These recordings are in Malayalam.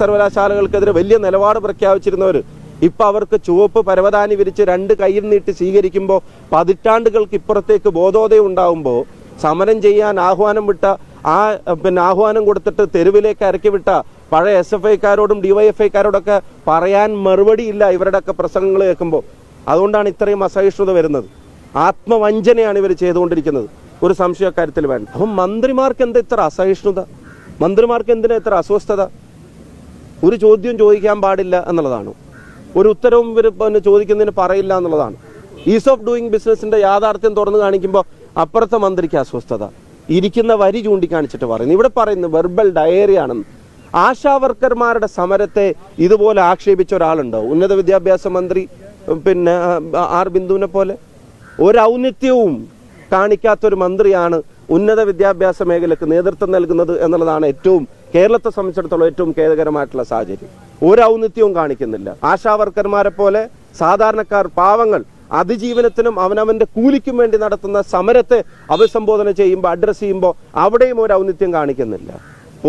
സർവകലാശാലകൾക്കെതിരെ വലിയ നിലപാട് പ്രഖ്യാപിച്ചിരുന്നവർ ഇപ്പൊ അവർക്ക് ചുവപ്പ് പരവതാനി വിരിച്ച് രണ്ട് കയ്യിൽ നീട്ടി സ്വീകരിക്കുമ്പോൾ പതിറ്റാണ്ടുകൾക്ക് ഇപ്പുറത്തേക്ക് ബോധോദയം ഉണ്ടാകുമ്പോൾ സമരം ചെയ്യാൻ ആഹ്വാനം വിട്ട ആ പിന്നെ ആഹ്വാനം കൊടുത്തിട്ട് തെരുവിലേക്ക് ഇറക്കി വിട്ട പഴയ എസ് എഫ് ഐക്കാരോടും ഡിവൈഎഫ് ഐക്കാരോടൊക്കെ പറയാൻ മറുപടിയില്ല ഇവരുടെയൊക്കെ പ്രസംഗങ്ങൾ കേൾക്കുമ്പോൾ അതുകൊണ്ടാണ് ഇത്രയും അസഹിഷ്ണുത വരുന്നത്. ആത്മവഞ്ചനയാണ് ഇവർ ചെയ്തുകൊണ്ടിരിക്കുന്നത്. ഒരു സംശയ കാര്യത്തിൽ വേണ്ട. അപ്പം മന്ത്രിമാർക്ക് എന്താ ഇത്ര അസഹിഷ്ണുത? മന്ത്രിമാർക്ക് എന്തിനാ ഇത്ര അസ്വസ്ഥത? ഒരു ചോദ്യം ചോദിക്കാൻ പാടില്ല എന്നുള്ളതാണ്. ഒരു ഉത്തരവും ഇവർ പിന്നെ ചോദിക്കുന്നതിന് പറയില്ല എന്നുള്ളതാണ്. ഈസ് ഓഫ് ഡൂയിങ് ബിസിനസിന്റെ യാഥാർത്ഥ്യം തുറന്നു കാണിക്കുമ്പോൾ അപ്പുറത്തെ മന്ത്രിക്ക് അസ്വസ്ഥത. ഇരിക്കുന്ന വരി ചൂണ്ടിക്കാണിച്ചിട്ട് പറയുന്നു. ഇവിടെ പറയുന്നത് വെർബൽ ഡയറി ആണെന്ന് ആശാ വർക്കർമാരുടെ സമരത്തെ ഇതുപോലെ ആക്ഷേപിച്ച ഒരാളുണ്ടോ? ഉന്നത വിദ്യാഭ്യാസ മന്ത്രി പിന്നെ ആർ ബിന്ദുവിനെ പോലെ? ഒരു ഔന്നിത്യവും കാണിക്കാത്തൊരു മന്ത്രിയാണ് ഉന്നത വിദ്യാഭ്യാസ മേഖലക്ക് നേതൃത്വം നൽകുന്നത് എന്നുള്ളതാണ് ഏറ്റവും കേരളത്തെ സംബന്ധിച്ചിടത്തോളം ഏറ്റവും ഖേദകരമായിട്ടുള്ള സാഹചര്യം. ഒരു ഔന്നിത്യവും കാണിക്കുന്നില്ല. ആശാവർക്കർമാരെ പോലെ സാധാരണക്കാർ പാവങ്ങൾ അതിജീവനത്തിനും അവനവന്റെ കൂലിക്കും വേണ്ടി നടത്തുന്ന സമരത്തെ അഭിസംബോധന ചെയ്യുമ്പോൾ അഡ്രസ് ചെയ്യുമ്പോൾ അവിടെയും ഒരു ഔന്നിത്യം കാണിക്കുന്നില്ല.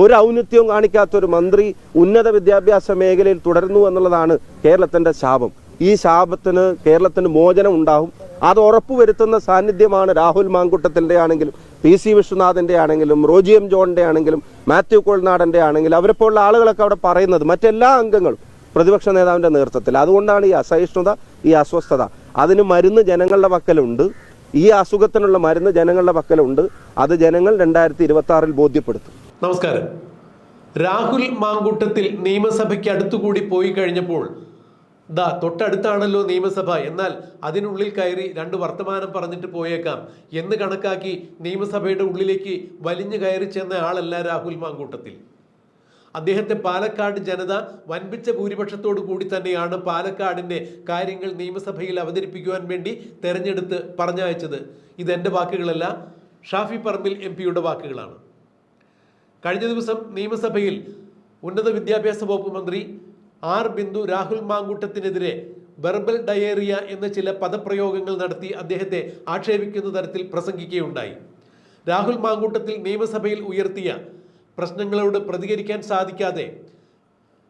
ഒരു ഔന്നിത്യവും കാണിക്കാത്ത ഒരു മന്ത്രി ഉന്നത വിദ്യാഭ്യാസ മേഖലയിൽ തുടരുന്നു എന്നുള്ളതാണ് കേരളത്തിന്റെ ശാപം. ഈ ശാപത്തിന് കേരളത്തിന് മോചനം ഉണ്ടാവും അത് ഉറപ്പുവരുത്തുന്ന സാന്നിധ്യമാണ് രാഹുൽ മാങ്കുട്ടത്തിന്റെ ആണെങ്കിലും പി സി വിശ്വനാഥിന്റെ ആണെങ്കിലും റോജി എം ജോണിന്റെ ആണെങ്കിലും മാത്യു കോൾനാടന്റെ ആണെങ്കിലും അവരെ പോലുള്ള ആളുകളൊക്കെ അവിടെ പറയുന്നത് മറ്റെല്ലാ അംഗങ്ങളും പ്രതിപക്ഷ നേതാവിന്റെ നേതൃത്വത്തിൽ. അതുകൊണ്ടാണ് ഈ അസഹിഷ്ണുത ഈ അസ്വസ്ഥത. അതിന് മരുന്ന് ജനങ്ങളുടെ പക്കലുണ്ട്. ഈ അസുഖത്തിനുള്ള മരുന്ന് ജനങ്ങളുടെ പക്കലുണ്ട്. അത് ജനങ്ങൾ രണ്ടായിരത്തി ഇരുപത്തി ആറിൽ ബോധ്യപ്പെടുത്തും. നമസ്കാരം. രാഹുൽ മാങ്കൂട്ടത്തിൽ നിയമസഭയ്ക്ക് അടുത്തുകൂടി പോയി കഴിഞ്ഞപ്പോൾ ദാ തൊട്ടടുത്താണല്ലോ നിയമസഭ. എന്നാൽ അതിനുള്ളിൽ കയറി രണ്ട് വർത്തമാനം പറഞ്ഞിട്ട് പോയേക്കാം. എന്ന് കണക്കാക്കി നിയമസഭയുടെ ഉള്ളിലേക്ക് വലിഞ്ഞു കയറി ചെന്ന ആളല്ല രാഹുൽ മാങ്കൂട്ടത്തിൽ. അദ്ദേഹത്തെ പാലക്കാട് ജനത വൻപിച്ച ഭൂരിപക്ഷത്തോടു കൂടി തന്നെയാണ് പാലക്കാടിന്റെ കാര്യങ്ങൾ നിയമസഭയിൽ അവതരിപ്പിക്കുവാൻ വേണ്ടി തെരഞ്ഞെടുത്ത് പറഞ്ഞയച്ചത്. ഇതെന്റെ വാക്കുകളല്ല ഷാഫി പറമ്പിൽ എം പിയുടെ വാക്കുകളാണ്. കഴിഞ്ഞ ദിവസം നിയമസഭയിൽ ഉന്നത വിദ്യാഭ്യാസ വകുപ്പ് മന്ത്രി ആർ ബിന്ദു രാഹുൽ മാങ്കൂട്ടത്തിനെതിരെ വെർബൽ ഡയേറിയ എന്ന ചില പദപ്രയോഗങ്ങൾ നടത്തി അദ്ദേഹത്തെ ആക്ഷേപിക്കുന്ന തരത്തിൽ പ്രസംഗിക്കുകയുണ്ടായി. രാഹുൽ മാങ്കൂട്ടത്തിൽ നിയമസഭയിൽ ഉയർത്തിയ പ്രശ്നങ്ങളോട് പ്രതികരിക്കാൻ സാധിക്കാതെ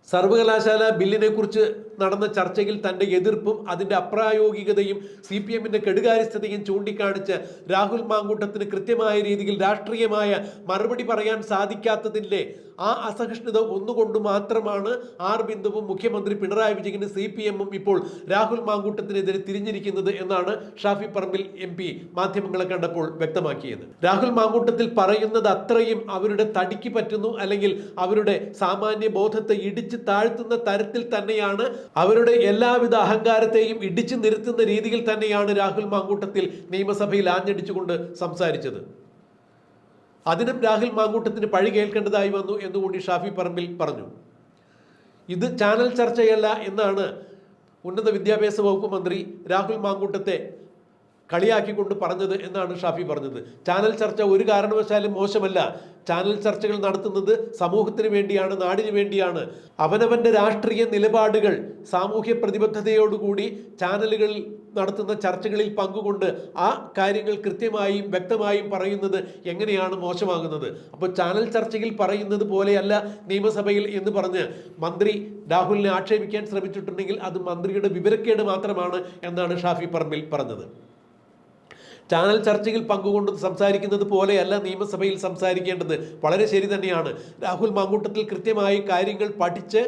സർവകലാശാല ബില്ലിനെ കുറിച്ച് നടന്ന ചർച്ചയിൽ തന്റെ എതിർപ്പും അതിന്റെ അപ്രായോഗികതയും സി പി എമ്മിന്റെ കെടുകാര്യസ്ഥതയും ചൂണ്ടിക്കാണിച്ച് രാഹുൽ മാങ്കൂട്ടത്തിന് കൃത്യമായ രീതിയിൽ രാഷ്ട്രീയമായ മറുപടി പറയാൻ സാധിക്കാത്തതിന്റെ ആ അസഹിഷ്ണുത ഒന്നുകൊണ്ട് മാത്രമാണ് ആർ ബിന്ദുവും മുഖ്യമന്ത്രി പിണറായി വിജയനും സി പി എമ്മും ഇപ്പോൾ രാഹുൽ മാങ്കൂട്ടത്തിനെതിരെ തിരിഞ്ഞിരിക്കുന്നത് എന്നാണ് ഷാഫി പറമ്പിൽ എം പി മാധ്യമങ്ങളെ കണ്ടപ്പോൾ വ്യക്തമാക്കിയത്. രാഹുൽ മാങ്കൂട്ടത്തിൽ പറയുന്നത് അത്രയും അവരുടെ തടിക്ക് പറ്റുന്നു അല്ലെങ്കിൽ അവരുടെ സാമാന്യ ബോധത്തെ ഇടിച്ച് താഴ്ത്തുന്ന തരത്തിൽ തന്നെയാണ് അവരുടെ എല്ലാവിധ അഹങ്കാരത്തെയും ഇടിച്ചു നിരത്തുന്ന രീതിയിൽ തന്നെയാണ് രാഹുൽ മാങ്കൂട്ടത്തിൽ നിയമസഭയിൽ ആഞ്ഞടിച്ചുകൊണ്ട് സംസാരിച്ചത്. അതിനും രാഹുൽ മാങ്കൂട്ടത്തിന് പഴി കേൾക്കേണ്ടതായി വന്നു എന്നുകൂടി ഷാഫി പറമ്പിൽ പറഞ്ഞു. ഇത് ചാനൽ ചർച്ചയല്ല എന്നാണ് ഉന്നത വിദ്യാഭ്യാസ വകുപ്പ് മന്ത്രി രാഹുൽ മാങ്കൂട്ടത്തെ കളിയാക്കിക്കൊണ്ട് പറഞ്ഞത് എന്നാണ് ഷാഫി പറഞ്ഞത്. ചാനൽ ചർച്ച ഒരു കാരണവശാലും മോശമല്ല. ചാനൽ ചർച്ചകൾ നടത്തുന്നത് സമൂഹത്തിന് വേണ്ടിയാണ് നാടിന് വേണ്ടിയാണ്. അവനവന്റെ രാഷ്ട്രീയ നിലപാടുകൾ സാമൂഹ്യ പ്രതിബദ്ധതയോടുകൂടി ചാനലുകളിൽ നടത്തുന്ന ചർച്ചകളിൽ പങ്കുകൊണ്ട് ആ കാര്യങ്ങൾ കൃത്യമായും വ്യക്തമായും പറയുന്നത് എങ്ങനെയാണ് മോശമാകുന്നത്? അപ്പോൾ ചാനൽ ചർച്ചയിൽ പറയുന്നത് പോലെയല്ല നിയമസഭയിൽ എന്ന് പറഞ്ഞ് മന്ത്രി രാഹുലിനെ ആക്ഷേപിക്കാൻ ശ്രമിച്ചിട്ടുണ്ടെങ്കിൽ അത് മന്ത്രിയുടെ വിവരക്കേട് മാത്രമാണ് എന്നാണ് ഷാഫി പറമ്പിൽ പറഞ്ഞത്. ചാനൽ ചർച്ചയിൽ പങ്കുകൊണ്ട് സംസാരിക്കുന്നത് പോലെയല്ല നിയമസഭയിൽ സംസാരിക്കേണ്ടത്. വളരെ ശരി തന്നെയാണ്. രാഹുൽ മാങ്കൂട്ടത്തിൽ കൃത്യമായി കാര്യങ്ങൾ പഠിച്ച്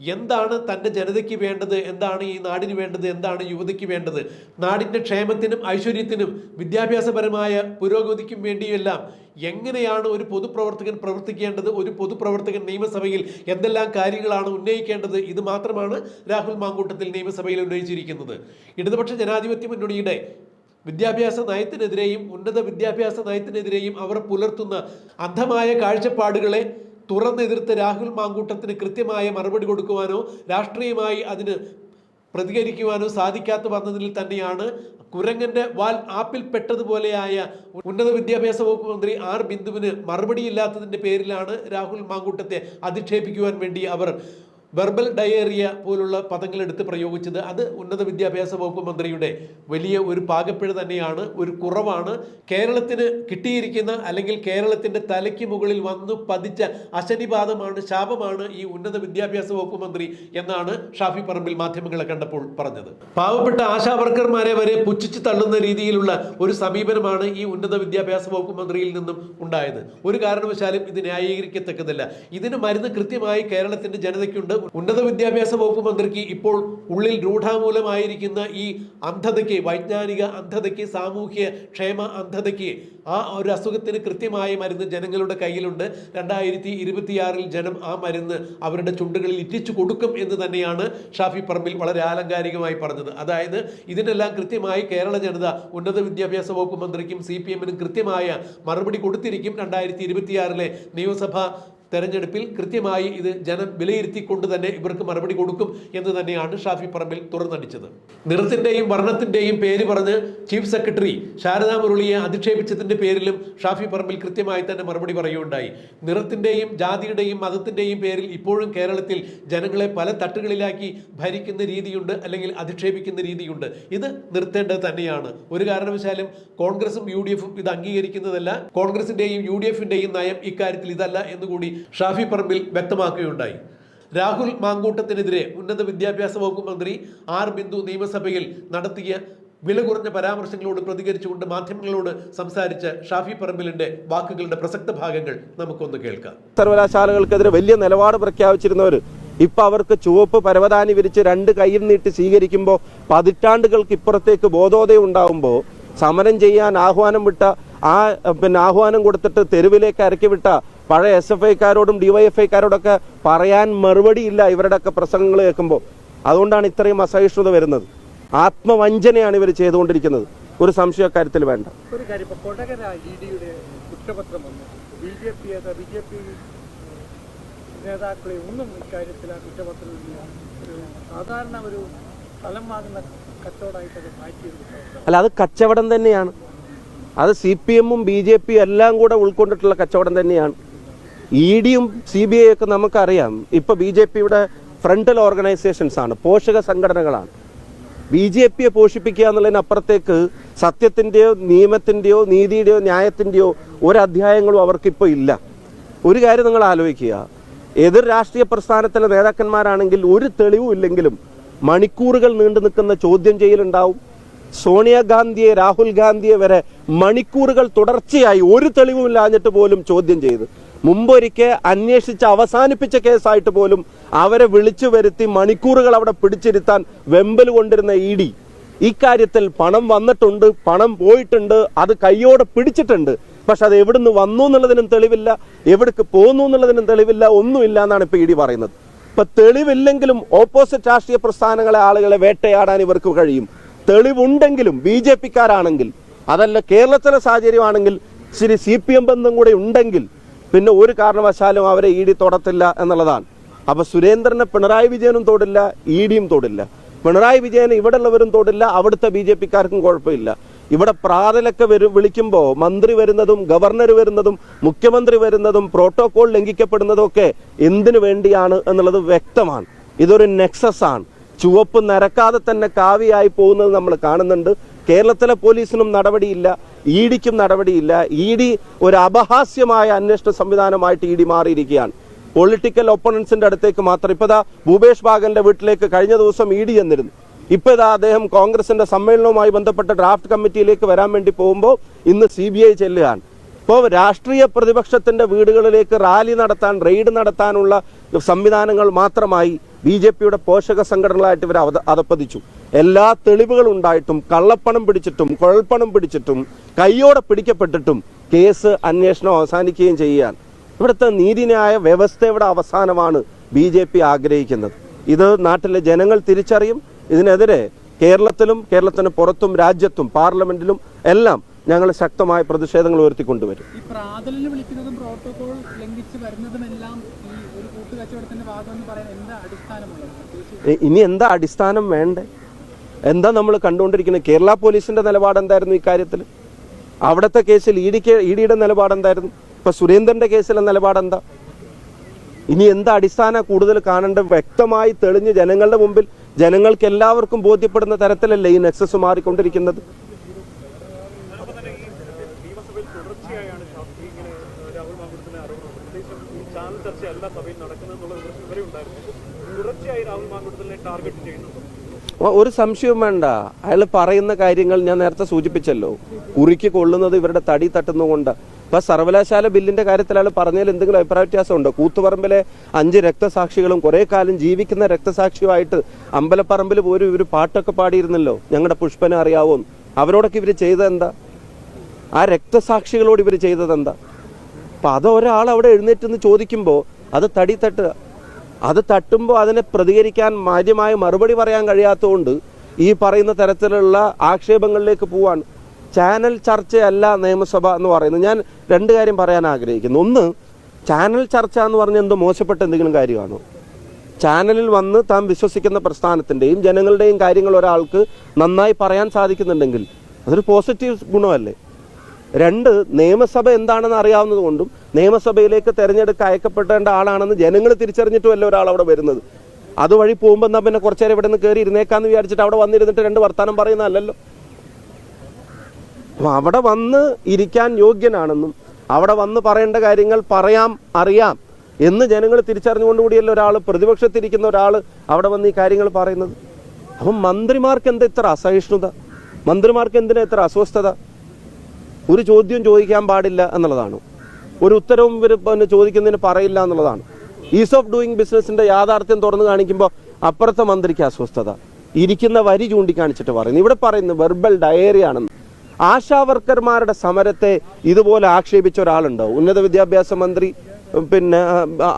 എന്താണ് തന്റെ ജനതയ്ക്ക് വേണ്ടത്? എന്താണ് ഈ നാടിന് വേണ്ടത്? എന്താണ് യുവതിക്ക് വേണ്ടത്? നാടിന്റെ ക്ഷേമത്തിനും ഐശ്വര്യത്തിനും വിദ്യാഭ്യാസപരമായ പുരോഗതിക്കും വേണ്ടിയെല്ലാം എങ്ങനെയാണ് ഒരു പൊതുപ്രവർത്തകൻ പ്രവർത്തിക്കേണ്ടത്? ഒരു പൊതുപ്രവർത്തകൻ നിയമസഭയിൽ എന്തെല്ലാം കാര്യങ്ങളാണ് ഉന്നയിക്കേണ്ടത്? ഇത് മാത്രമാണ് രാഹുൽ മാങ്കൂട്ടത്തിൽ നിയമസഭയിൽ ഉന്നയിച്ചിരിക്കുന്നത്. ഇടതുപക്ഷ ജനാധിപത്യ മുന്നണിയുടെ വിദ്യാഭ്യാസ നയത്തിനെതിരെയും ഉന്നത വിദ്യാഭ്യാസ നയത്തിനെതിരെയും അവർ പുലർത്തുന്ന അന്ധമായ കാഴ്ചപ്പാടുകളെ തുറന്നെതിർത്ത് രാഹുൽ മാങ്കൂട്ടത്തിന് കൃത്യമായ മറുപടി കൊടുക്കുവാനോ രാഷ്ട്രീയമായി അതിന് പ്രതികരിക്കുവാനോ സാധിക്കാത്ത വന്നതിൽ തന്നെയാണ് കുരങ്ങന്റെ വാൽ ആപ്പിൽ പെട്ടതുപോലെയായ ഉന്നത വിദ്യാഭ്യാസ വകുപ്പ് മന്ത്രി ആർ ബിന്ദുവിന് മറുപടിയില്ലാത്തതിന്റെ പേരിലാണ് രാഹുൽ മാങ്കൂട്ടത്തെ അധിക്ഷേപിക്കുവാൻ വേണ്ടി അവർ വെർബൽ ഡയേറിയ പോലുള്ള പദങ്ങൾ എടുത്ത് പ്രയോഗിച്ചത് അത് ഉന്നത വിദ്യാഭ്യാസ വകുപ്പ് മന്ത്രിയുടെ വലിയ ഒരു പാകപ്പിഴ തന്നെയാണ് ഒരു കുറവാണ്. കേരളത്തിന് കിട്ടിയിരിക്കുന്ന അല്ലെങ്കിൽ കേരളത്തിന്റെ തലയ്ക്ക് മുകളിൽ വന്നു പതിച്ച അശനിപാതമാണ് ശാപമാണ് ഈ ഉന്നത വിദ്യാഭ്യാസ വകുപ്പ് മന്ത്രി എന്നാണ് ഷാഫി പറമ്പിൽ മാധ്യമങ്ങളെ കണ്ടപ്പോൾ പറഞ്ഞത്. പാവപ്പെട്ട ആശാ വർക്കർമാരെ വരെ പുച്ഛിച്ച് തള്ളുന്ന രീതിയിലുള്ള ഒരു സമീപനമാണ് ഈ ഉന്നത വിദ്യാഭ്യാസ വകുപ്പ് മന്ത്രിയിൽ നിന്നും ഉണ്ടായത്. ഒരു കാരണവശാലും ഇത് ന്യായീകരിക്കത്തക്കതല്ല. ഇതിന് മരുന്ന് കൃത്യമായി കേരളത്തിന്റെ ജനതയ്ക്കുണ്ട്. ഉന്നത വിദ്യാഭ്യാസ വകുപ്പ് മന്ത്രിക്ക് ഇപ്പോൾ ഉള്ളിൽ രൂഢാമൂലമായിരിക്കുന്ന ഈ അന്ധതയ്ക്ക് വൈജ്ഞാനിക അന്ധതയ്ക്ക് സാമൂഹ്യ ക്ഷേമ അന്ധതയ്ക്ക് ആ ഒരു അസുഖത്തിന് കൃത്യമായ മരുന്ന് ജനങ്ങളുടെ കയ്യിലുണ്ട്. രണ്ടായിരത്തി ഇരുപത്തിയാറിൽ ജനം ആ മരുന്ന് അവരുടെ ചുണ്ടുകളിൽ ഇറ്റിച്ചു കൊടുക്കും എന്ന് തന്നെയാണ് ഷാഫി പറമ്പിൽ വളരെ ആലങ്കാരികമായി പറഞ്ഞത്. അതായത് ഇതിനെല്ലാം കൃത്യമായി കേരള ജനത ഉന്നത വിദ്യാഭ്യാസ വകുപ്പ് മന്ത്രിക്കും സി പി എമ്മിനും കൃത്യമായ മറുപടി കൊടുത്തിരിക്കും. രണ്ടായിരത്തി ഇരുപത്തിയാറിലെ നിയമസഭാ തെരഞ്ഞെടുപ്പിൽ കൃത്യമായി ഇത് ജനം വിലയിരുത്തിക്കൊണ്ട് തന്നെ ഇവർക്ക് മറുപടി കൊടുക്കും എന്ന് തന്നെയാണ് ഷാഫി പറമ്പിൽ തുറന്നടിച്ചത്. നിറത്തിന്റെയും വർണത്തിന്റെയും പേര് പറഞ്ഞ് ചീഫ് സെക്രട്ടറി ശാരദാ മുരളിയെ അധിക്ഷേപിച്ചതിന്റെ പേരിലും ഷാഫി പറമ്പിൽ കൃത്യമായി തന്നെ മറുപടി പറയുകയുണ്ടായി. നിറത്തിന്റെയും ജാതിയുടെയും മതത്തിന്റെയും പേരിൽ ഇപ്പോഴും കേരളത്തിൽ ജനങ്ങളെ പല തട്ടുകളിലാക്കി ഭരിക്കുന്ന രീതിയുണ്ട് അല്ലെങ്കിൽ അധിക്ഷേപിക്കുന്ന രീതിയുണ്ട്. ഇത് നിർത്തേണ്ടത് തന്നെയാണ്. ഒരു കാരണവശാലും കോൺഗ്രസും യു ഡി എഫും ഇത് അംഗീകരിക്കുന്നതല്ല. കോൺഗ്രസിന്റെയും യു ഡി എഫിന്റെയും നയം ഇക്കാര്യത്തിൽ ഇതല്ല എന്നുകൂടി ഷാഫി പറമ്പിൽ വ്യക്തമാക്കുകയുണ്ടായി. രാഹുൽ മാങ്കൂട്ടത്തിനെതിരെ ഉന്നത വിദ്യാഭ്യാസ വകുപ്പ് മന്ത്രി ആർ ബിന്ദു നിയമസഭയിൽ നടത്തിയ വില കുറഞ്ഞ പരാമർശങ്ങളോട് പ്രതികരിച്ചുകൊണ്ട് മാധ്യമങ്ങളോട് സംസാരിച്ച ഷാഫി പറമ്പിലിന്റെ വാക്കുകളുടെ പ്രസക്ത ഭാഗങ്ങൾ നമുക്കൊന്ന് കേൾക്കാം. സർവകലാശാലകൾക്കെതിരെ വലിയ നിലപാട് പ്രഖ്യാപിച്ചിരുന്നവർ ഇപ്പൊ അവർക്ക് ചുവപ്പ് പരവതാനി വിരിച്ച് രണ്ട് കൈയും നീട്ടി സ്വീകരിക്കുമ്പോൾ പതിറ്റാണ്ടുകൾക്ക് ഇപ്പുറത്തേക്ക് ബോധോദയം ഉണ്ടാകുമ്പോൾ സമരം ചെയ്യാൻ ആഹ്വാനം വിട്ട ആ പിന്നെ ആഹ്വാനം കൊടുത്തിട്ട് തെരുവിലേക്ക് ഇറക്കി വിട്ട പഴയ എസ് എഫ് ഐക്കാരോടും ഡിവൈഎഫ്ഐക്കാരോടൊക്കെ പറയാൻ മറുപടിയില്ല ഇവരുടെയൊക്കെ പ്രസംഗങ്ങൾ കേൾക്കുമ്പോൾ. അതുകൊണ്ടാണ് ഇത്രയും അസഹിഷ്ണുത വരുന്നത്. ആത്മവഞ്ചനയാണ് ഇവർ ചെയ്തുകൊണ്ടിരിക്കുന്നത്. ഒരു സംശയ കാര്യത്തിൽ വേണ്ട. ഒരു കാര്യം ഇപ്പൊ കൊടകര ഇ ഡിയുടെ കുറ്റപത്രം വന്നു. B J P B J P നേതാക്കളെ ഒന്നും ഇക്കാര്യത്തിൽ ആ കുറ്റപത്രത്തിൽ ഒരു സാധാരണ ഒരു സ്ഥലം വാങ്ങുന്ന കച്ചവടമായിട്ട് അത് മാറ്റിയെടുത്തു അല്ല അത് കച്ചവടം തന്നെയാണ്. അത് സി പി എമ്മും ബി ജെ പിയും എല്ലാം കൂടെ ഉൾക്കൊണ്ടിട്ടുള്ള കച്ചവടം തന്നെയാണ്. ഇ ഡിയും സി ബി ഐ ഒക്കെ നമുക്കറിയാം. ഇപ്പൊ ബി ജെ പിയുടെ ഫ്രണ്ടൽ ഓർഗനൈസേഷൻസ് ആണ് പോഷക സംഘടനകളാണ്. ബി ജെ പിയെ പോഷിപ്പിക്കുക എന്നുള്ളതിനപ്പുറത്തേക്ക് സത്യത്തിന്റെയോ നിയമത്തിന്റെയോ നീതിയുടെയോ ന്യായത്തിന്റെയോ ഒരു അധ്യായങ്ങളും അവർക്കിപ്പോൾ ഇല്ല. ഒരു കാര്യം നിങ്ങൾ ആലോചിക്കുക. എതിർ രാഷ്ട്രീയ പ്രസ്ഥാനത്തിലെ നേതാക്കന്മാരാണെങ്കിൽ ഒരു തെളിവും ഇല്ലെങ്കിലും മണിക്കൂറുകൾ നീണ്ടു നിൽക്കുന്ന ചോദ്യം ചെയ്യലുണ്ടാവും. സോണിയാഗാന്ധിയെ രാഹുൽ ഗാന്ധിയെ വരെ മണിക്കൂറുകൾ തുടർച്ചയായി ഒരു തെളിവുമില്ലാഞ്ഞിട്ട് പോലും ചോദ്യം ചെയ്ത്. മുമ്പൊരിക്കൽ അന്വേഷിച്ച് അവസാനിപ്പിച്ച കേസായിട്ട് പോലും അവരെ വിളിച്ചു വരുത്തി മണിക്കൂറുകൾ അവിടെ പിടിച്ചിരുത്താൻ വെമ്പൽ കൊണ്ടിരുന്ന ഇ ഡി. ഇക്കാര്യത്തിൽ പണം വന്നിട്ടുണ്ട് പണം പോയിട്ടുണ്ട് അത് കയ്യോടെ പിടിച്ചിട്ടുണ്ട്. പക്ഷെ അത് എവിടുന്ന് വന്നു എന്നുള്ളതിനും തെളിവില്ല എവിടേക്ക് പോന്നു എന്നുള്ളതിനും തെളിവില്ല ഒന്നുമില്ല എന്നാണ് ഇപ്പൊ ഇ ഡി പറയുന്നത്. ഇപ്പൊ തെളിവില്ലെങ്കിലും ഓപ്പോസിറ്റ് രാഷ്ട്രീയ പ്രസ്ഥാനങ്ങളെ ആളുകളെ വേട്ടയാടാൻ ഇവർക്ക് കഴിയും. തെളിവുണ്ടെങ്കിലും ബി ജെ പിക്കാരാണെങ്കിൽ അതല്ല കേരളത്തിലെ സാഹചര്യമാണെങ്കിൽ ശരി സി പി എം ബന്ധം കൂടെ ഉണ്ടെങ്കിൽ പിന്നെ ഒരു കാരണവശാലും അവരെ ഇ ഡി തൊടത്തില്ല എന്നുള്ളതാണ്. അപ്പൊ സുരേന്ദ്രനെ പിണറായി വിജയനും തൊടില്ല ഇ ഡിയും തൊടില്ല. പിണറായി വിജയനെ ഇവിടെ ഉള്ളവരും തൊടില്ല അവിടുത്തെ ബി ജെ പിക്കാർക്കും കുഴപ്പമില്ല. ഇവിടെ പ്രാതലൊക്കെ വരും വിളിക്കുമ്പോൾ മന്ത്രി വരുന്നതും ഗവർണർ വരുന്നതും മുഖ്യമന്ത്രി വരുന്നതും പ്രോട്ടോകോൾ ലംഘിക്കപ്പെടുന്നതും ഒക്കെ എന്തിനു വേണ്ടിയാണ് എന്നുള്ളത് വ്യക്തമാണ്. ഇതൊരു നെക്സസ് ആണ് ചുവപ്പ് നിരക്കാതെ തന്നെ കാവിയായി പോകുന്നത് നമ്മൾ കാണുന്നുണ്ട്. കേരളത്തിലെ പോലീസിനും നടപടിയില്ല ഇ ഡിക്കും നടപടിയില്ല. ഇ ഡി ഒരു അപഹാസ്യമായ അന്വേഷണ സംവിധാനമായിട്ട് ഇ ഡി മാറിയിരിക്കുകയാണ്. പൊളിറ്റിക്കൽ ഒപ്പണൻസിന്റെ അടുത്തേക്ക് മാത്രം. ഇപ്പൊ ഇതാ ഭൂപേഷ് ബാഗന്റെ വീട്ടിലേക്ക് കഴിഞ്ഞ ദിവസം ഇ ഡി എന്നിരുന്നു ഇപ്പൊ ഇതാ അദ്ദേഹം കോൺഗ്രസിന്റെ സമ്മേളനവുമായി ബന്ധപ്പെട്ട ഡ്രാഫ്റ്റ് കമ്മിറ്റിയിലേക്ക് വരാൻ വേണ്ടി പോകുമ്പോൾ ഇന്ന് സി ബി ഐ ചെല്ലുകയാണ്. ഇപ്പോൾ രാഷ്ട്രീയ പ്രതിപക്ഷത്തിന്റെ വീടുകളിലേക്ക് റാലി നടത്താൻ റെയ്ഡ് നടത്താനുള്ള സംവിധാനങ്ങൾ മാത്രമായി ബി ജെ പിയുടെ പോഷക സംഘടനകളായിട്ട് ഇവർ അവ അതപ്പതിച്ചു. എല്ലാ തെളിവുകളും ഉണ്ടായിട്ടും കള്ളപ്പണം പിടിച്ചിട്ടും കുഴൽപ്പണം പിടിച്ചിട്ടും കയ്യോടെ പിടിക്കപ്പെട്ടിട്ടും കേസ് അന്വേഷണം അവസാനിക്കുകയും ചെയ്യാൻ ഇവിടുത്തെ നീതിന്യായ വ്യവസ്ഥയുടെ അവസാനമാണ് ബി ജെ പി ആഗ്രഹിക്കുന്നത്. ഇത് നാട്ടിലെ ജനങ്ങൾ തിരിച്ചറിയും. ഇതിനെതിരെ കേരളത്തിലും കേരളത്തിന് പുറത്തും രാജ്യത്തും പാർലമെന്റിലും എല്ലാം ഞങ്ങൾ ശക്തമായ പ്രതിഷേധങ്ങൾ ഉയർത്തിക്കൊണ്ടുവരും. ഇനി എന്താ അടിസ്ഥാനം വേണ്ടേ? എന്താ നമ്മൾ കണ്ടുകൊണ്ടിരിക്കുന്നത്? കേരള പോലീസിന്റെ നിലപാട് എന്തായിരുന്നു ഇക്കാര്യത്തിൽ അവിടുത്തെ കേസിൽ ഇ ഡിക്ക് ഇ ഡിയുടെ നിലപാട് എന്തായിരുന്നു ഇപ്പൊ സുരേന്ദ്രന്റെ കേസിലെ നിലപാട് എന്താ ഇനി എന്താ അടിസ്ഥാന കൂടുതൽ കാണേണ്ട വ്യക്തമായി തെളിഞ്ഞ് ജനങ്ങളുടെ മുമ്പിൽ ജനങ്ങൾക്ക് എല്ലാവർക്കും ബോധ്യപ്പെടുന്ന തരത്തിലല്ലേ ഈ നെക്സസ് മാറിക്കൊണ്ടിരിക്കുന്നത്? ചർച്ചയല്ല സഭയിൽ നടക്കുന്നത് എന്നുള്ള ഉണ്ടായിരുന്നു. തുടർച്ചയായി രാഹുൽ മാങ്കുട്ടത്തിനെ ടാർഗറ്റ് ചെയ്യുന്നുണ്ട്. ഒരു സംശയവും വേണ്ട. അയാൾ പറയുന്ന കാര്യങ്ങൾ ഞാൻ നേരത്തെ സൂചിപ്പിച്ചല്ലോ. ഉറുക്കി കൊള്ളുന്നത് ഇവരുടെ തടി തട്ടുന്നതുകൊണ്ട്. ഇപ്പൊ സർവകലാശാല ബില്ലിന്റെ കാര്യത്തിൽ അയാൾ പറഞ്ഞതിൽ എന്തെങ്കിലും അഭിപ്രായ വ്യത്യാസമുണ്ടോ? കൂത്തുപറമ്പിലെ അഞ്ച് രക്തസാക്ഷികളും കുറെ കാലം ജീവിക്കുന്ന രക്തസാക്ഷിയുമായിട്ട് അമ്പലപ്പറമ്പിൽ പോലും ഇവർ പാട്ടൊക്കെ പാടിയിരുന്നല്ലോ. ഞങ്ങളുടെ പുഷ്പനെ അറിയാവോ? അവരോടൊക്കെ ഇവർ ചെയ്തതെന്താ? ആ രക്തസാക്ഷികളോട് ഇവർ ചെയ്തതെന്താ? അപ്പൊ അതൊരാൾ അവിടെ എഴുന്നേറ്റ് ചോദിക്കുമ്പോൾ അത് തടി തട്ടുക. അത് തട്ടുമ്പോൾ അതിനെ പ്രതികരിക്കാൻ മാന്യമായ മറുപടി പറയാൻ കഴിയാത്തതുകൊണ്ട് ഈ പറയുന്ന തരത്തിലുള്ള ആക്ഷേപങ്ങളിലേക്ക് പോവാൻ ചാനൽ ചർച്ചയല്ല നിയമസഭ എന്ന് പറയുന്നത്. ഞാൻ രണ്ട് കാര്യം പറയാൻ ആഗ്രഹിക്കുന്നു. ഒന്ന് ചാനൽ ചർച്ച എന്ന് പറഞ്ഞ എന്തോ മോശപ്പെട്ട എന്തെങ്കിലും കാര്യമാണോ? ചാനലിൽ വന്ന് താൻ വിശ്വസിക്കുന്ന പ്രസ്ഥാനത്തിന്റെയും ജനങ്ങളുടെയും കാര്യങ്ങൾ ഒരാൾക്ക് നന്നായി പറയാൻ സാധിക്കുന്നുണ്ടെങ്കിൽ അതൊരു പോസിറ്റീവ് ഗുണമല്ലേ? രണ്ട് നിയമസഭ എന്താണെന്ന് അറിയാവുന്നത് കൊണ്ടും നിയമസഭയിലേക്ക് തെരഞ്ഞെടുക്ക അയക്കപ്പെടേണ്ട ആളാണെന്ന് ജനങ്ങൾ തിരിച്ചറിഞ്ഞിട്ടുമല്ല ഒരാൾ അവിടെ വരുന്നത്? അതുവഴി പോകുമ്പോൾ എന്നാൽ പിന്നെ കുറച്ചു നേരം ഇവിടെ നിന്ന് കയറി ഇരുന്നേക്കാന്ന് വിചാരിച്ചിട്ട് അവിടെ വന്നിരുന്നിട്ട് രണ്ട് വർത്താനം പറയുന്നതല്ലല്ലോ? അപ്പൊ അവിടെ വന്ന് ഇരിക്കാൻ യോഗ്യനാണെന്നും അവിടെ വന്ന് പറയേണ്ട കാര്യങ്ങൾ പറയാം അറിയാം എന്ന് ജനങ്ങൾ തിരിച്ചറിഞ്ഞുകൊണ്ട് കൂടിയല്ല ഒരാൾ പ്രതിപക്ഷത്തിരിക്കുന്ന ഒരാൾ അവിടെ വന്ന് ഈ കാര്യങ്ങൾ പറയുന്നത്? അപ്പം മന്ത്രിമാർക്ക് എന്താ ഇത്ര അസഹിഷ്ണുത? മന്ത്രിമാർക്ക് എന്തിനാ ഇത്ര അസ്വസ്ഥത? ഒരു ചോദ്യം ചോദിക്കാൻ പാടില്ല എന്നുള്ളതാണ്. ഒരു ഉത്തരവും ഇവർ പിന്നെ ചോദിക്കുന്നതിന് പറയില്ല എന്നുള്ളതാണ്. ഈസ് ഓഫ് ഡൂയിങ് ബിസിനസിന്റെ യാഥാർത്ഥ്യം തുറന്നു കാണിക്കുമ്പോൾ അപ്പുറത്തെ മന്ത്രിക്ക് അസ്വസ്ഥത. ഇരിക്കുന്ന വരി ചൂണ്ടിക്കാണിച്ചിട്ട് പറയുന്നു. ഇവിടെ പറയുന്നു വെർബൽ ഡയറി ആണെന്ന് ആശാ വർക്കർമാരുടെ സമരത്തെ ഇതുപോലെ ആക്ഷേപിച്ച ഒരാളുണ്ടോ? ഉന്നത വിദ്യാഭ്യാസ മന്ത്രി പിന്നെ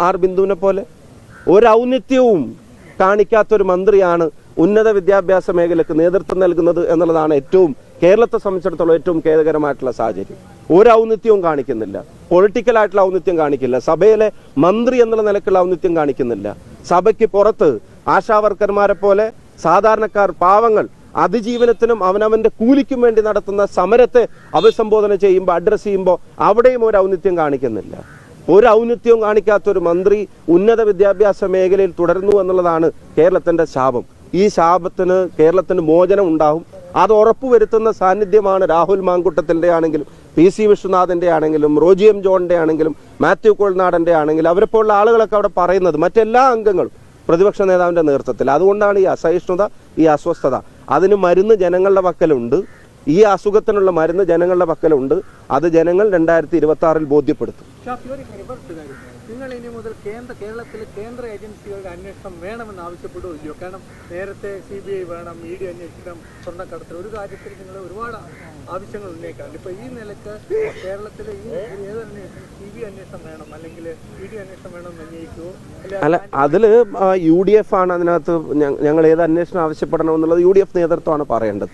ആർ ബിന്ദുവിനെ പോലെ? ഒരു ഔന്നിത്യവും കാണിക്കാത്തൊരു മന്ത്രിയാണ് ഉന്നത വിദ്യാഭ്യാസ മേഖലയ്ക്ക് നേതൃത്വം നൽകുന്നത് എന്നുള്ളതാണ് ഏറ്റവും കേരളത്തെ സംബന്ധിച്ചിടത്തോളം ഏറ്റവും ഖേദകരമായിട്ടുള്ള സാഹചര്യം. ഒരു ഔന്നിത്യവും കാണിക്കുന്നില്ല. പൊളിറ്റിക്കൽ ആയിട്ടുള്ള ഔന്നിത്യം കാണിക്കില്ല. സഭയിലെ മന്ത്രി എന്നുള്ള നിലക്കുള്ള ഔന്നിത്യം കാണിക്കുന്നില്ല. സഭയ്ക്ക് പുറത്ത് ആശാവർക്കർമാരെ പോലെ സാധാരണക്കാർ പാവങ്ങൾ അതിജീവനത്തിനും അവനവന്റെ കൂലിക്കും വേണ്ടി നടത്തുന്ന സമരത്തെ അഭിസംബോധന ചെയ്യുമ്പോൾ അഡ്രസ് ചെയ്യുമ്പോൾ അവിടെയും ഒരു ഔന്നിത്യം കാണിക്കുന്നില്ല. ഒരു ഔന്നിത്യവും കാണിക്കാത്ത ഒരു മന്ത്രി ഉന്നത വിദ്യാഭ്യാസ മേഖലയിൽ തുടരുന്നു എന്നുള്ളതാണ് കേരളത്തിന്റെ ശാപം. ഈ ശാപത്തിന് കേരളത്തിന് മോചനം ഉണ്ടാകും അത് ഉറപ്പുവരുത്തുന്ന സാന്നിധ്യമാണ് രാഹുൽ മാങ്കുട്ടത്തിന്റെ ആണെങ്കിലും പി സി വിശ്വനാഥിന്റെ ആണെങ്കിലും റോജി എം ജോണിന്റെ ആണെങ്കിലും മാത്യു കോൾനാടന്റെ ആണെങ്കിലും അവരെ പോലുള്ള ആളുകളൊക്കെ അവിടെ പറയുന്നത് മറ്റെല്ലാ അംഗങ്ങളും പ്രതിപക്ഷ നേതാവിന്റെ നേതൃത്വത്തിൽ. അതുകൊണ്ടാണ് ഈ അസഹിഷ്ണുത ഈ അസ്വസ്ഥത. അതിന് മരുന്ന് ജനങ്ങളുടെ പക്കലുണ്ട്. ഈ അസുഖത്തിനുള്ള മരുന്ന് ജനങ്ങളുടെ പക്കലുണ്ട്. അത് ജനങ്ങൾ രണ്ടായിരത്തി ഇരുപത്തി ആറിൽ ബോധ്യപ്പെടുത്തും നിങ്ങൾ ഇനി മുതൽ കേന്ദ്ര കേരളത്തിലെ കേന്ദ്ര ഏജൻസികളുടെ അന്വേഷണം വേണമെന്ന് ആവശ്യപ്പെടുകയോ കാരണം നേരത്തെ സി ബി ഐ വേണം ഇ ഡി അന്വേഷിക്കണം സ്വർണക്കടത്തിൽ ഒരു കാര്യത്തിൽ നിങ്ങൾ ഒരുപാട് ആവശ്യങ്ങൾ ഉന്നയിക്കാറുണ്ട്. ഇപ്പൊ ഈ നിലയ്ക്ക് കേരളത്തിലെ ഈ ഒരു ഏത് അന്വേഷണം സി ബി അന്വേഷണം വേണം അല്ലെങ്കിൽ ഇ ഡി അന്വേഷണം വേണം എന്ന് ഉന്നയിക്കുവോ അല്ല അതിൽ യു ഡി എഫ് ആണ് അതിനകത്ത് ഞങ്ങൾ ഏത് അന്വേഷണം ആവശ്യപ്പെടണം എന്നുള്ളത് യു ഡി എഫ് നേതൃത്വമാണ് പറയേണ്ടത്.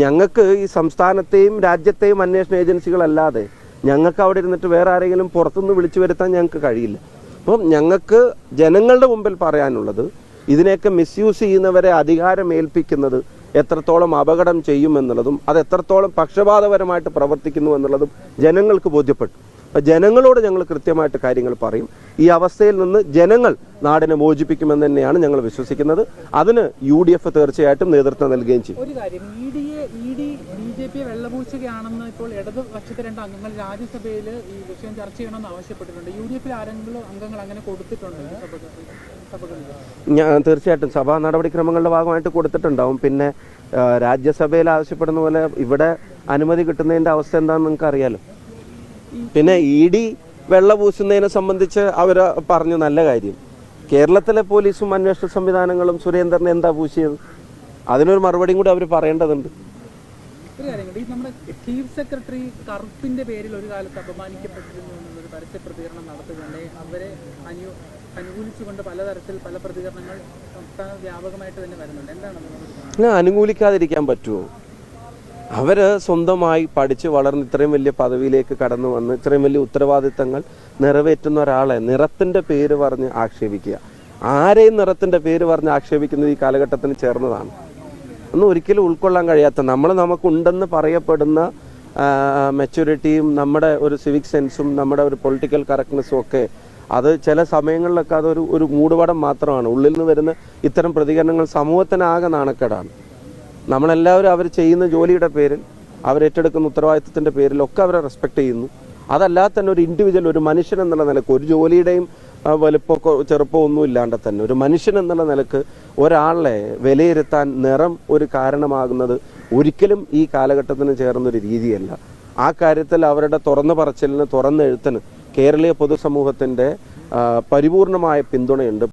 ഞങ്ങൾക്ക് ഈ സംസ്ഥാനത്തെയും രാജ്യത്തെയും അന്വേഷണ ഏജൻസികളല്ലാതെ ഞങ്ങൾക്ക് അവിടെ ഇരുന്നിട്ട് വേറെ ആരെങ്കിലും പുറത്തുനിന്ന് വിളിച്ചു വരുത്താൻ ഞങ്ങൾക്ക് കഴിയില്ല. അപ്പം ഞങ്ങൾക്ക് ജനങ്ങളുടെ മുമ്പിൽ പറയാനുള്ളത് ഇതിനെയൊക്കെ മിസ്യൂസ് ചെയ്യുന്നവരെ അധികാരം ഏൽപ്പിക്കുന്നത് എത്രത്തോളം അപകടം ചെയ്യുമെന്നുള്ളതും അത് എത്രത്തോളം പക്ഷപാതപരമായിട്ട് പ്രവർത്തിക്കുന്നു എന്നുള്ളതും ജനങ്ങൾക്ക് ബോധ്യപ്പെട്ടു. അപ്പൊ ജനങ്ങളോട് ഞങ്ങൾ കൃത്യമായിട്ട് കാര്യങ്ങൾ പറയും. ഈ അവസ്ഥയിൽ നിന്ന് ജനങ്ങൾ നാടിനെ മോചിപ്പിക്കുമെന്ന് തന്നെയാണ് ഞങ്ങൾ വിശ്വസിക്കുന്നത്. അതിന് യു ഡി എഫ് തീർച്ചയായിട്ടും നേതൃത്വം നൽകുകയും ചെയ്യും. ഒരു കാര്യം ഇ ഡിയെ ഇ ഡി ബി ജെ പിയെ വെള്ളപൂച്ചുകയാണെന്ന് ഇപ്പോൾ ഇടതുപക്ഷത്തെ രണ്ട് അംഗങ്ങൾ രാജ്യസഭയിൽ ഈ വിഷയം ചർച്ച ചെയ്യണമെന്ന് ആവശ്യപ്പെട്ടിട്ടുണ്ട്. യു ഡി എഫിൽ ആരെങ്കിലും അംഗങ്ങൾ അങ്ങനെ കൊടുത്തിട്ടുണ്ട് ഞാൻ തീർച്ചയായിട്ടും സഭാ നടപടിക്രമങ്ങളുടെ ഭാഗമായിട്ട് കൊടുത്തിട്ടുണ്ടാവും. പിന്നെ രാജ്യസഭയിൽ ആവശ്യപ്പെടുന്ന പോലെ ഇവിടെ അനുമതി കിട്ടുന്നതിന്റെ അവസ്ഥ എന്താണെന്ന് നിങ്ങൾക്ക് അറിയാലോ പിന്നെ ഇ ഡി വെള്ള പൂശുന്നതിനെ സംബന്ധിച്ച് അവർ പറഞ്ഞു നല്ല കാര്യം. കേരളത്തിലെ പോലീസും അന്വേഷണ സംവിധാനങ്ങളും സുരേന്ദ്രനെ എന്താ പൂശിയത് അതിനൊരു മറുപടിയും കൂടി അവർ പറയേണ്ടതുണ്ട്. ഒരു കാര്യം ഈ നമ്മുടെ ചീഫ് സെക്രട്ടറി കറുപ്പിന്റെ പേരിൽ ഒരു കാലത്ത് അപമാനിക്കപ്പെട്ടിരുന്നു എന്നുള്ളൊരു പരസ്യ പ്രതികരണം നടത്തുകയുണ്ട് അവരെ അനു അനുകൂലിച്ചുകൊണ്ട് പലതരത്തിൽ പല പ്രതികരണങ്ങൾ സംസ്ഥാന വ്യാപകമായിട്ട് തന്നെ വരുന്നുണ്ട്. എന്താണ് അനുകൂലിക്കാതിരിക്കാൻ പറ്റുമോ അവർ സ്വന്തമായി പഠിച്ച് വളർന്ന് ഇത്രയും വലിയ പദവിയിലേക്ക് കടന്നു വന്ന് ഇത്രയും വലിയ ഉത്തരവാദിത്തങ്ങൾ നിറവേറ്റുന്ന ഒരാളെ നിറത്തിന്റെ പേര് പറഞ്ഞ് ആക്ഷേപിക്കുക. ആരെയും നിറത്തിന്റെ പേര് പറഞ്ഞ് ആക്ഷേപിക്കുന്നത് ഈ കാലഘട്ടത്തിന് ചേർന്നതാണ്. ഒന്നും ഒരിക്കലും ഉൾക്കൊള്ളാൻ കഴിയാത്ത നമ്മൾ നമുക്കുണ്ടെന്ന് പറയപ്പെടുന്ന മെച്യൂരിറ്റിയും നമ്മുടെ ഒരു സിവിക് സെൻസും നമ്മുടെ ഒരു പൊളിറ്റിക്കൽ കറക്റ്റ്നെസ്സും ഒക്കെ അത് ചില സമയങ്ങളിലൊക്കെ അതൊരു ഒരു മൂടുപടം മാത്രമാണ്. ഉള്ളിൽ നിന്ന് വരുന്ന ഇത്തരം പ്രതികരണങ്ങൾ സമൂഹത്തിനാകെ നാണക്കേടാണ്. നമ്മളെല്ലാവരും അവർ ചെയ്യുന്ന ജോലിയുടെ പേരിൽ അവരേറ്റെടുക്കുന്ന ഉത്തരവാദിത്തത്തിന്റെ പേരിലൊക്കെ അവരെ റെസ്പെക്ട് ചെയ്യുന്നു. അതല്ലാതെ തന്നെ ഒരു ഇൻഡിവിജ്വൽ ഒരു മനുഷ്യൻ എന്നുള്ള നിലയ്ക്ക് ഒരു ജോലിയുടെയും വലുപ്പമൊക്കെ ചെറുപ്പം ഒന്നും ഇല്ലാണ്ട് തന്നെ ഒരു മനുഷ്യൻ എന്നുള്ള നിലയ്ക്ക് ഒരാളെ വിലയിരുത്താൻ നിറം ഒരു കാരണമാകുന്നത് ഒരിക്കലും ഈ കാലഘട്ടത്തിന് ചേർന്നൊരു രീതിയല്ല. ആ കാര്യത്തിൽ അവരുടെ തുറന്നു പറച്ചിലിന് തുറന്നെഴുത്തിന് കേരളീയ പൊതുസമൂഹത്തിന്റെ പരിപൂർണമായ പിന്തുണയുണ്ട്.